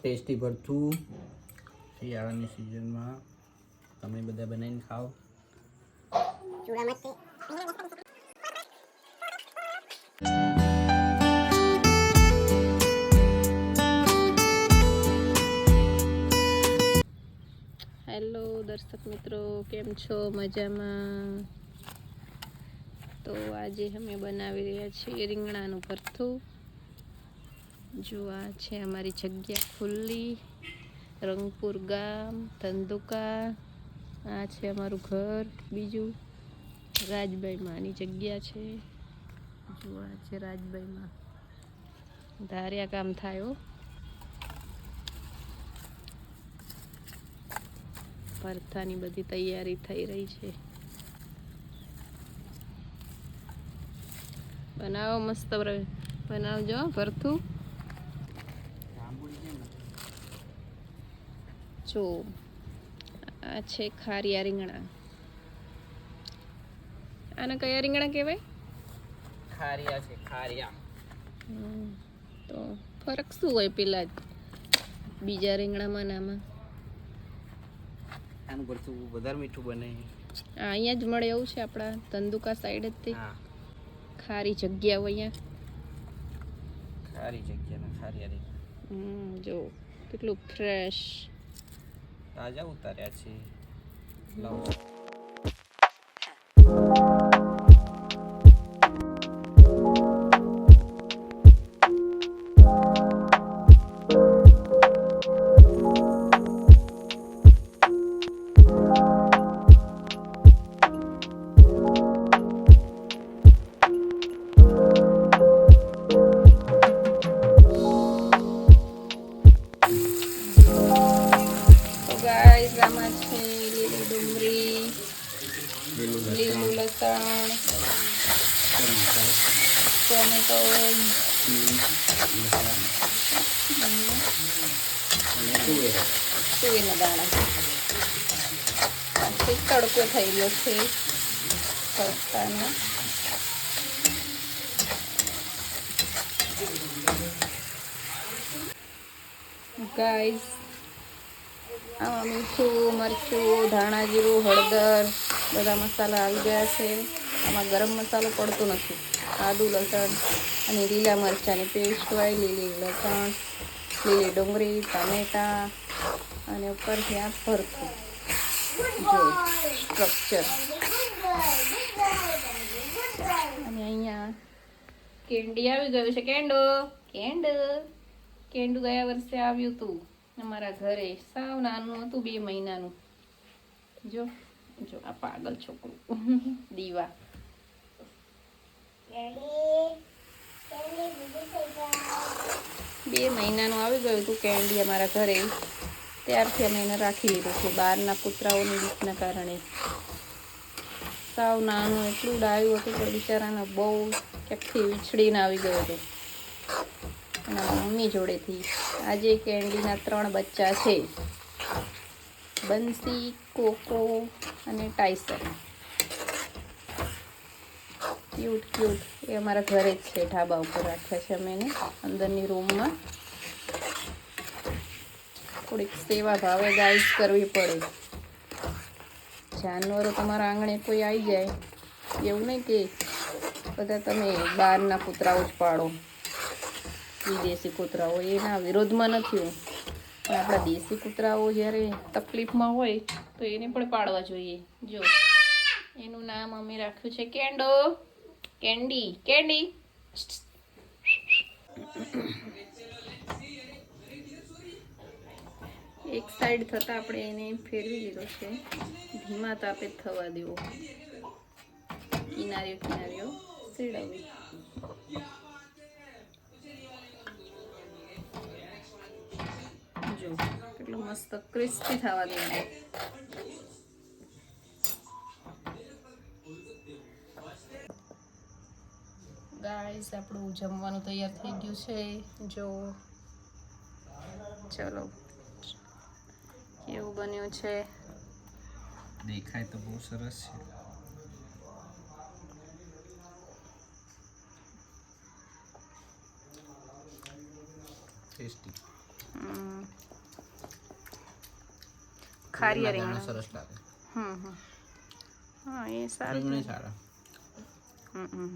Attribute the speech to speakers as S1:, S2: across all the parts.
S1: Tasty ભરથું. શિયાળાની સિઝનમાં તમે બધા બનાવીને ખાઓ.
S2: હેલો દર્શક મિત્રો, કેમ છો? મજામાં? તો આજે અમે બનાવી રહ્યા છીએ રીંગણાનું ભરથું. જો આ છે અમારી જગ્યા ખુલ્લી. રંગપુર ગામ, ધંધુકા. આ છે અમારું ઘર. બીજું રાજભાઈમાં આની જગ્યા છે. જો આ છે રાજભાઈમાં ધાર્યા કામ થાય ભરથાની બધી તૈયારી થઈ રહી છે. બનાવો મસ્ત બનાવજો ભરથું. જો આ છે ખારિયા રીંગણા. આને કયા રીંગણા કહેવાય?
S1: ખારિયા છે ખારિયા.
S2: તો ફરક શું હોય પેલા બીજા રીંગણામાં નામાં
S1: આનું ભરતું વધારે મીઠું બને.
S2: અહીંયા જ મળે એવું છે આપણા ધંધુકા સાઈડ જ તે. ખારી જગ્યા હોય અહીંયા.
S1: ખારી જગ્યા ખારી
S2: હમ, જો કેટલું ફ્રેશ
S1: તાજા ઉતાર્યા છે. લાવો.
S2: લસણ ટોમેટો તુવેરના દાણા તડકો થઈ ગયો છે તડકાનો ગાઈસ આમાં મીઠું, મરચું, ધાણા જીરું, હળદર બધા મસાલા આવી ગયા છે. આમાં ગરમ મસાલો પડતો નથી. આદુ, લસણ અને લીલા મરચાંની પેસ્ટ હોય, લીલી લસણ, લીલી ડુંગળી, ટામેટા અને ઉપરથી આ ભરતું જો સ્ટ્રક્ચર અને અહીંયા કેન્ડી આવી ગયું છે. કેન્ડો, કેન્ડ. કેન્ડુ ગયા વર્ષે આવ્યું હતું અમારા ઘરે સાવ નાનું હતું, બે મહિનાનું. જો. જો, આ પાગલ છોકરું. દીવા. બે મહિનાનું આવી ગયું હતું કેન્ડી અમારા ઘરે. ત્યારથી અમે એને રાખી લીધું છે. બહારના કૂતરાઓની રીતના કારણે. સાવ નાનું, એટલું ડાયું હતું કે બિચારાને બહુ ક્યાંકથી વીછડીને આવી ગયો હતો. અને મમ્મી જોડેથી. આજે કેન્ડીના ત્રણ બચ્ચા છે. બંસી, કોકો અને ટાઈસર. Cute cute. એ અમારા ઘરે જ છે, ઢાબા ઉપર રાખ્યા છે અમે એને, અંદરની રૂમમાં. થોડીક સેવા ભાવે ગાઈડ કરવી પડે. જાનવરો તમારા આંગણે કોઈ આવી જાય, એવું નહીં કે બધા તમે બહારના કૂતરાઓ જ પાડો. વિદેશી કૂતરાઓ, એના વિરોધમાં નથી હું. આપણા દેશી કૂતરાઓ જ્યારે તકલીફમાં હોય, તો એને પણ પાડવા જોઈએ. જો, એનું નામ અમે રાખ્યું છે કેન્ડો કેન્ડી કેન્ડી એક સાઈડ થતાં આપણે એને ફેરવી લીધો છે. ધીમા તાપે થવા દેવો. કિનારીઓ કિનારીઓ સેડાવી. જો, કેટલું મસ્ત ક્રિસ્પી થવા દેવાનું ગાઈસ આપણું જમવાનું તૈયાર થઈ ગયું છે. જો, ચલો. કેવું બન્યું છે?
S1: દેખાય તો બહુ સરસ છે. ટેસ્ટી
S2: હમ. ખારિયા
S1: રીંગણા
S2: રીંગણા
S1: સરસ લાગે
S2: હમ હમ હા એ સારું
S1: રીંગણા સારા
S2: હમ હમ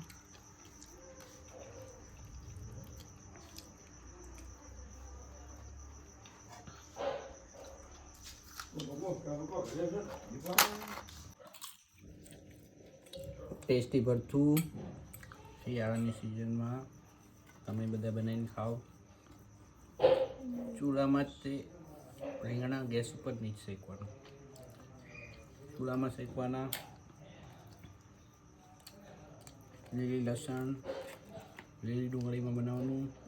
S1: ટેસ્ટી ભરથું શિયાળાની સિઝનમાં તમે બધા બનાવીને ખાઓ. ચૂલામાં તે રીંગણા ગેસ ઉપર નહીં શેકવાનું. ચૂલામાં શેકવાના લીલી લસણ લીલી ડુંગળીમાં બનાવવાનું